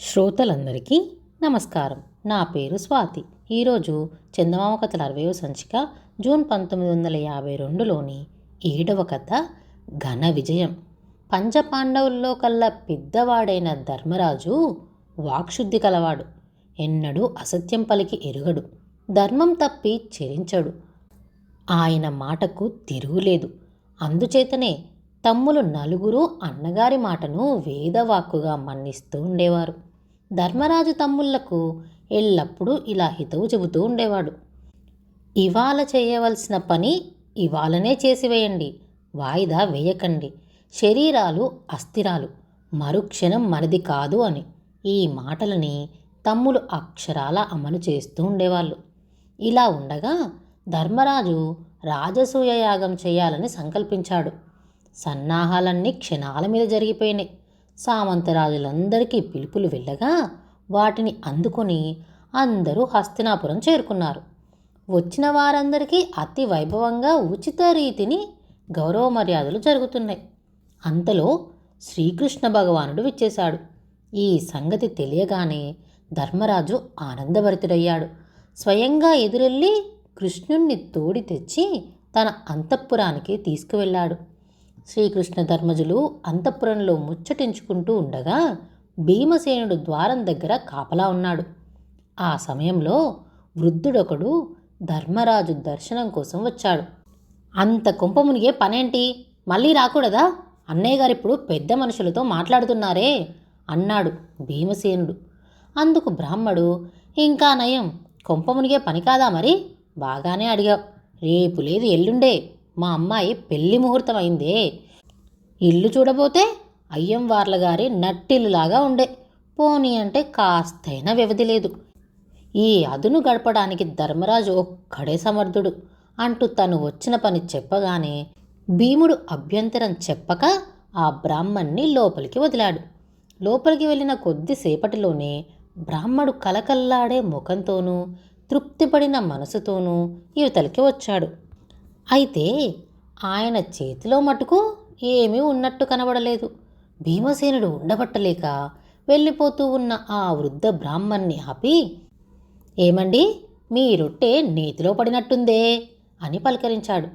శ్రోతలందరికీ నమస్కారం. నా పేరు స్వాతి. ఈరోజు చందమామ కథల అరవయో సంచిక జూన్ పంతొమ్మిది వందల యాభై రెండులోని ఏడవ కథ ఘన విజయం. పంచపాండవుల్లో కల్లా పెద్దవాడైన ధర్మరాజు వాక్శుద్ధి కలవాడు. ఎన్నడూ అసత్యం పలికి ఎరుగడు. ధర్మం తప్పి చెరించడు. ఆయన మాటకు తిరుగులేదు. అందుచేతనే తమ్ములు నలుగురు అన్నగారి మాటను వేదవాక్కుగా మన్నిస్తూ ఉండేవారు. ధర్మరాజు తమ్ముళ్ళకు ఎల్లప్పుడూ ఇలా హితవు చెబుతూ ఉండేవాడు. ఇవాళ చేయవలసిన పని ఇవాళనే చేసివేయండి. వాయిదా వేయకండి. శరీరాలు అస్థిరాలు. మరుక్షణం మనది కాదు అని. ఈ మాటలని తమ్ములు అక్షరాల అమలు చేస్తూ ఉండేవాళ్ళు. ఇలా ఉండగా ధర్మరాజు రాజసూయ యాగం చేయాలని సంకల్పించాడు. సన్నాహాలన్నీ క్షణాల మీద జరిగిపోయినాయి. సామంతరాజులందరికీ పిలుపులు వెళ్ళగా వాటిని అందుకొని అందరూ హస్తినాపురం చేరుకున్నారు. వచ్చిన వారందరికీ అతి వైభవంగా ఉచిత రీతిని గౌరవ మర్యాదలు జరుగుతున్నాయి. అంతలో శ్రీకృష్ణ భగవానుడు విచ్చేశాడు. ఈ సంగతి తెలియగానే ధర్మరాజు ఆనందభరితుడయ్యాడు. స్వయంగా ఎదురెళ్ళి కృష్ణుణ్ణి తోడి తెచ్చి తన అంతఃపురానికి తీసుకువెళ్ళాడు. శ్రీకృష్ణ ధర్మజులు అంతఃపురంలో ముచ్చటించుకుంటూ ఉండగా భీమసేనుడు ద్వారం దగ్గర కాపలా ఉన్నాడు. ఆ సమయంలో వృద్ధుడొకడు ధర్మరాజు దర్శనం కోసం వచ్చాడు. అంత కుంప మునిగే పనేంటి? మళ్ళీ రాకూడదా? అన్నయ్య గారు ఇప్పుడు పెద్ద మనుషులతో మాట్లాడుతున్నారే అన్నాడు భీమసేనుడు. అందుకు బ్రాహ్మడు ఇంకా నయం కొంప మునిగే పని కాదా మరి? బాగానే అడిగావు. రేపు లేదు ఎల్లుండే. మా అమ్మాయి పెళ్ళి ముహూర్తం అయిందే. ఇల్లు చూడబోతే అయ్యం వార్ల గారి నట్టిల్లులాగా ఉండే. పోనీ అంటే కాస్తైనా వ్యవధి లేదు. ఈ అదును గడపడానికి ధర్మరాజు ఒక్కడే సమర్థుడు. అంటూ తను వచ్చిన పని చెప్పగానే భీముడు అభ్యంతరం చెప్పక ఆ బ్రాహ్మణ్ణి లోపలికి వదిలాడు. లోపలికి వెళ్ళిన కొద్దిసేపటిలోనే బ్రాహ్మడు కలకల్లాడే ముఖంతోనూ తృప్తిపడిన మనసుతోనూ యువతలకి వచ్చాడు. అయితే ఆయన చేతిలో మటుకు ఏమీ ఉన్నట్టు కనబడలేదు. భీమసేనుడు ఉండబట్టలేక వెళ్ళిపోతూ ఉన్న ఆ వృద్ధ బ్రాహ్మణ్ణి ఆపి ఏమండి మీ రొట్టె నేతిలో పడినట్టుందే అని పలకరించాడు.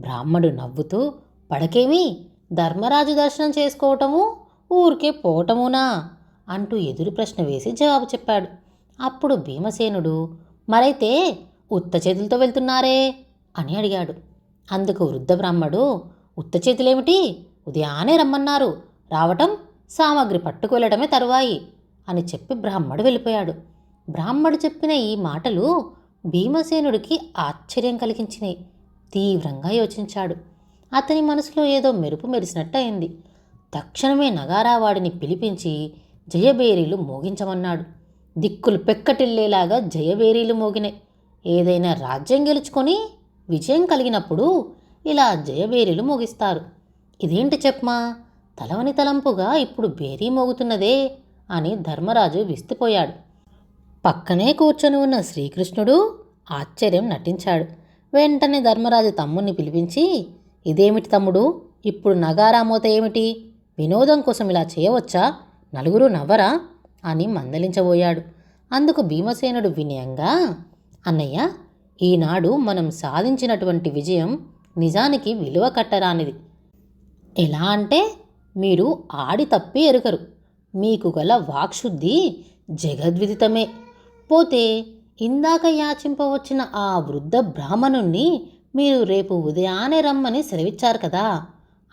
బ్రాహ్మడు నవ్వుతూ పడకేమి? ధర్మరాజు దర్శనం చేసుకోవటము? ఊరికే పోవటమునా? అంటూ ఎదురు ప్రశ్న వేసి జవాబు చెప్పాడు. అప్పుడు భీమసేనుడు మరైతే ఉత్త చేతులతో వెళ్తున్నారే? అని అడిగాడు. అందుకు వృద్ధ బ్రాహ్మడు ఉత్త చేతులేమిటి? ఉదయానే రమ్మన్నారు. రావటం సామాగ్రి పట్టుకువెళ్ళడమే తరువాయి అని చెప్పి బ్రాహ్మడు వెళ్ళిపోయాడు. బ్రాహ్మడు చెప్పిన ఈ మాటలు భీమసేనుడికి ఆశ్చర్యం కలిగించినాయి. తీవ్రంగా యోచించాడు. అతని మనసులో ఏదో మెరుపు మెరిసినట్టు అయింది తక్షణమే నగారావాడిని పిలిపించి జయబేరీలు మోగించమన్నాడు. దిక్కులు పెక్కటిల్లేలాగా జయబేరీలు మోగినాయి. ఏదైనా రాజ్యం గెలుచుకొని విజయం కలిగినప్పుడు ఇలా జయబేరీలు మోగిస్తారు. ఇదేంటి చెప్మా తలవని తలంపుగా ఇప్పుడు బేరీ మోగుతున్నదే అని ధర్మరాజు విస్తుపోయాడు. పక్కనే కూర్చొని ఉన్న శ్రీకృష్ణుడు ఆశ్చర్యం నటించాడు. వెంటనే ధర్మరాజు తమ్ముణ్ణి పిలిపించి ఇదేమిటి తమ్ముడు? ఇప్పుడు నగారామోత ఏమిటి? వినోదం కోసం ఇలా చేయవచ్చా? నలుగురు నవ్వరా? అని మందలించబోయాడు. అందుకు భీమసేనుడు వినయంగా అన్నయ్య ఈనాడు మనం సాధించినటువంటి విజయం నిజానికి విలువ కట్టరానిది. ఎలా అంటే మీరు ఆడి తప్పి ఎరుగరు మీకు గల వాక్శుద్ధి జగద్విదితమే. పోతే ఇందాక యాచింపవచ్చిన ఆ వృద్ధ బ్రాహ్మణుణ్ణి మీరు రేపు ఉదయాన్నే రమ్మని సెలవిచ్చారు కదా.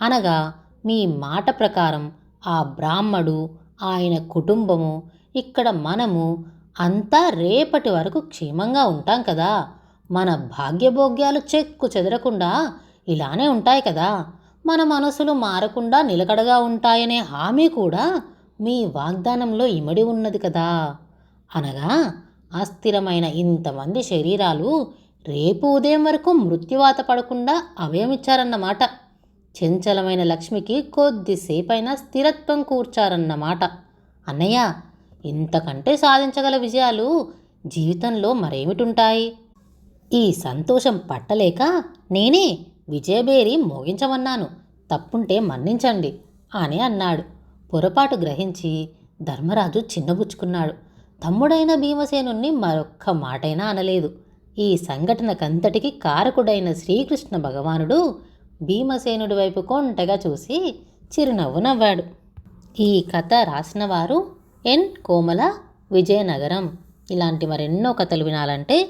అనగా మీ మాట ప్రకారం ఆ బ్రాహ్మడు ఆయన కుటుంబము ఇక్కడ మనము అంతా రేపటి వరకు క్షేమంగా ఉంటాం కదా. మన భాగ్యభోగ్యాలు చెక్కు చెదరకుండా ఇలానే ఉంటాయి కదా. మన మనసులు మారకుండా నిలకడగా ఉంటాయనే హామీ కూడా మీ వాగ్దానంలో ఇమడి ఉన్నది కదా. అనగా అస్థిరమైన ఇంతమంది శరీరాలు రేపు ఉదయం వరకు మృత్యువాత పడకుండా అభయమిచ్చారన్నమాట చంచలమైన లక్ష్మికి కొద్దిసేపైనా స్థిరత్వం కూర్చారన్నమాట. అన్నయ్య ఇంతకంటే సాధించగల విజయాలు జీవితంలో మరేమిటుంటాయి ఈ సంతోషం పట్టలేక నేనే విజయబేరి మోగించమన్నాను. తప్పుంటే మన్నించండి అని అన్నాడు. పొరపాటు గ్రహించి ధర్మరాజు చిన్నబుచ్చుకున్నాడు. తమ్ముడైన భీమసేనుణ్ణి మరొక్క మాటైనా అనలేదు. ఈ సంఘటనకంతటికి కారకుడైన శ్రీకృష్ణ భగవానుడు భీమసేనుడి వైపు కొంటగా చూసి చిరునవ్వు నవ్వాడు. ఈ కథ రాసినవారు ఎన్ కోమల విజయనగరం. ఇలాంటి మరెన్నో కథలు వినాలంటే